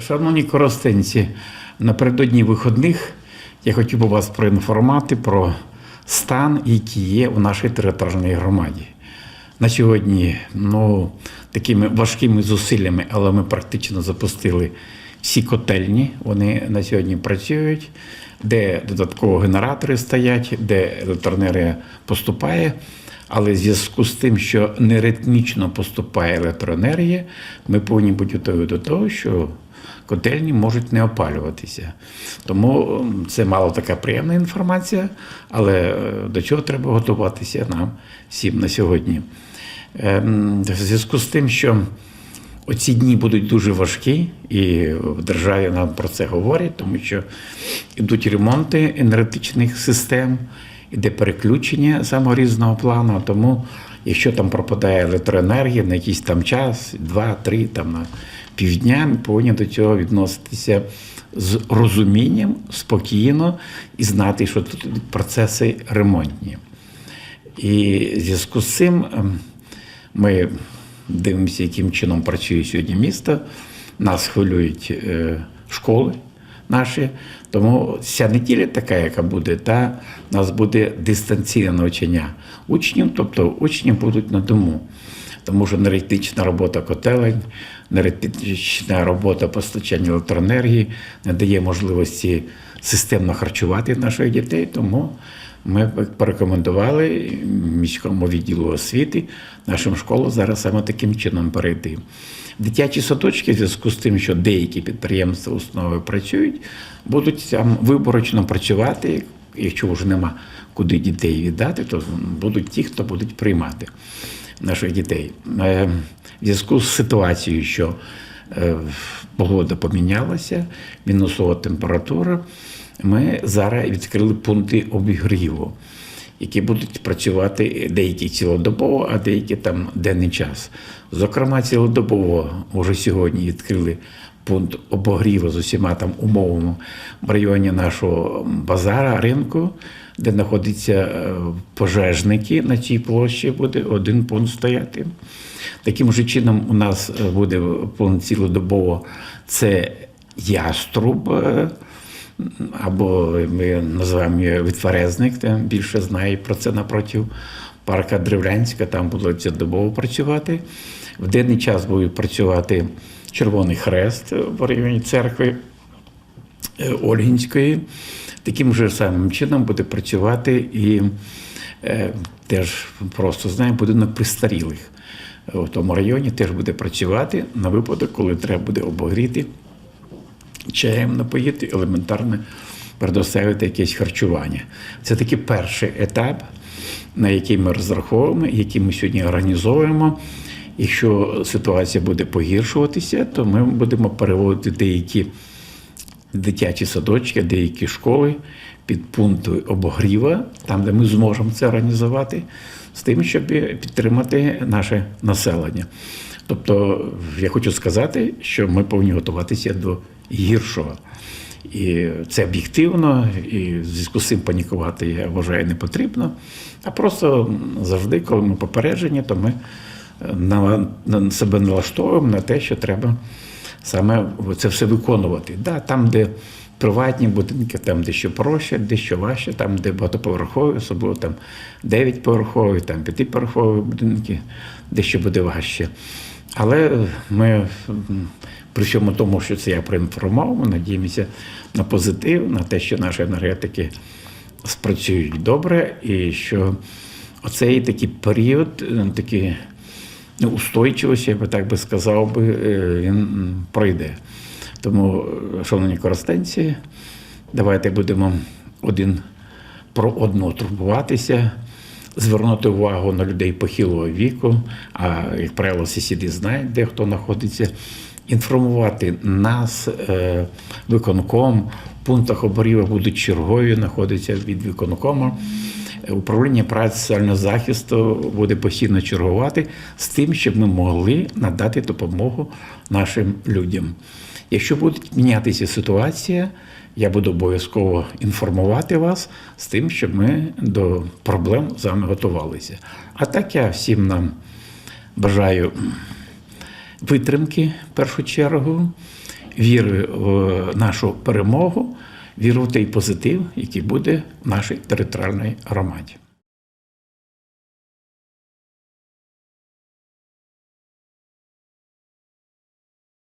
Шановні коростенці, напередодні вихідних я хотів би вас проінформувати про стан, який є у нашій територіальній громаді. На сьогодні, ну, такими важкими зусиллями, але ми практично запустили всі котельні. Вони на сьогодні працюють, де додатково генератори стоять, де електроенергія поступає. Але в зв'язку з тим, що неритмічно поступає електроенергія, ми повинні бути готові до того, що котельні можуть не опалюватися. Тому це мало така приємна інформація, але е, до чого треба готуватися нам всім на сьогодні. Ем, В зв'язку з тим, що оці дні будуть дуже важкі, і в державі нам про це говорять, тому що йдуть ремонти енергетичних систем, іде переключення самого різного плану. Тому, якщо там пропадає електроенергія на якийсь там час, два-три, там на півдня, ми повинні до цього відноситися з розумінням, спокійно і знати, що тут процеси ремонтні. І в зв'язку з цим ем, ми дивимося, яким чином працює сьогодні місто. Нас хвилюють е, школи наші. Тому ця неділя така, яка буде, та у нас буде дистанційне навчання учнів, тобто учні будуть на дому. Тому що енергетична робота котелень, енергетична робота постачання електроенергії не дає можливості системно харчувати наших дітей. Тому ми порекомендували міському відділу освіти нашим школам зараз саме таким чином перейти. Дитячі садочки, в зв'язку з тим, що деякі підприємства, установи працюють, будуть там виборочно працювати. Якщо вже нема куди дітей віддати, то будуть ті, хто будуть приймати наших дітей. Е, В зв'язку з ситуацією, що е, погода помінялася, мінусова температура, ми зараз відкрили пункти обігріву, які будуть працювати деякі цілодобово, а деякі там денний час. Зокрема, цілодобово вже сьогодні відкрили пункт обогріву з усіма там умовами в районі нашого базара, ринку, де знаходяться е, пожежники. На цій площі буде один пункт стояти. Таким же чином, у нас е, буде пункт цілодобово це яструб. Е, або ми називаємо його відфарезник, там більше знає про це напротив парка Древлянська, там будуть цілодобово працювати. В денний час буде працювати Червоний Хрест в районі церкви е, Ольгінської. Таким же самим чином буде працювати і е, теж просто знаємо будинок престарілих. В тому районі теж буде працювати на випадок, коли треба буде обогріти чаєм напоїти, елементарно предоставити якесь харчування. Це такий перший етап, на який ми розраховуємо, який ми сьогодні організовуємо. Якщо ситуація буде погіршуватися, то ми будемо переводити деякі дитячі садочки, деякі школи під пункти обогріва, там, де ми зможемо це організувати, з тим, щоб підтримати наше населення. Тобто, я хочу сказати, що ми повинні готуватися до гіршого. І це об'єктивно, і в зв'язку з цим панікувати, я вважаю, не потрібно. А просто завжди, коли ми попереджені, то ми на, на себе налаштовуємо на те, що треба саме це все виконувати. Да, там, де приватні будинки, там дещо проще, дещо важче, там, де багатоповерхові, особливо там 9-поверхові, там 5-поверхові будинки, дещо буде важче. Але ми при всьому тому, що це я проінформував, ми надіємося на позитив, на те, що наші енергетики спрацюють добре, і що оцей такий період, е, такий ну, устойчивості, я би так би сказав, би, е, він пройде. Тому, е, шановні користенці, давайте будемо один про одного турбуватися, звернути увагу на людей похилого віку, а як правило, сусіди знають, де хто знаходиться, інформувати нас, е, виконком, в пунктах оборів будуть чергові, знаходяться від виконкому. Управління праці соціального захисту буде постійно чергувати з тим, щоб ми могли надати допомогу нашим людям. Якщо буде мінятися ситуація, я буду обов'язково інформувати вас з тим, щоб ми до проблем з вами готувалися. А так я всім нам бажаю витримки в першу чергу, віри в нашу перемогу, віру в позитив, який буде в нашій територіальній громаді.